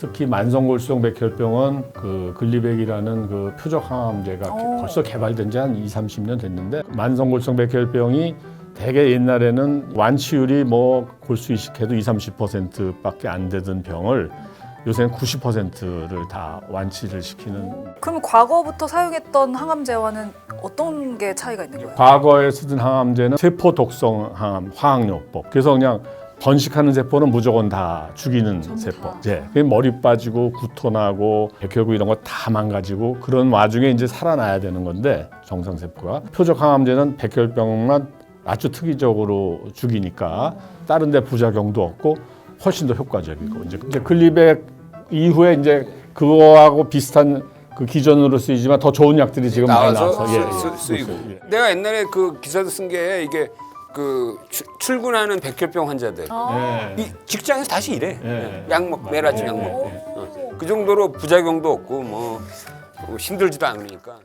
특히 만성골수성 백혈병은 그 글리백이라는 그 표적 항암제가 오. 벌써 개발된 지 한 2, 30년 됐는데 만성골수성 백혈병이 대개 옛날에는 완치율이 뭐 골수 이식해도 2, 30%밖에 안 되던 병을 요새는 90%를 다 완치를 시키는 그럼 과거부터 사용했던 항암제와는 어떤 게 차이가 있는 거예요? 과거에 쓰던 항암제는 세포 독성 항암 화학요법. 그래서 그냥 번식하는 세포는 무조건 다 죽이는 세포. 다. 예. 그게 머리 빠지고 구토 나고 백혈구 이런 거 다 망가지고 그런 와중에 이제 살아나야 되는 건데 정상 세포가 표적 항암제는 백혈병만 아주 특이적으로 죽이니까 다른 데 부작용도 없고 훨씬 더 효과적이고 이제 클리백 이후에 이제 그거하고 비슷한 그 기전으로 쓰이지만 더 좋은 약들이 지금 많이 나와서 나와서 예, 쓰, 예. 쓰, 이고 예. 내가 옛날에 그 기사도 쓴 게 이게 그 출- 출근하는 백혈병 환자들 아. 예. 이 직장에서 다시 일해 예. 약 먹, 매일 아침 약 먹고 어. 그 정도로 부작용도 없고 뭐 힘들지도 않으니까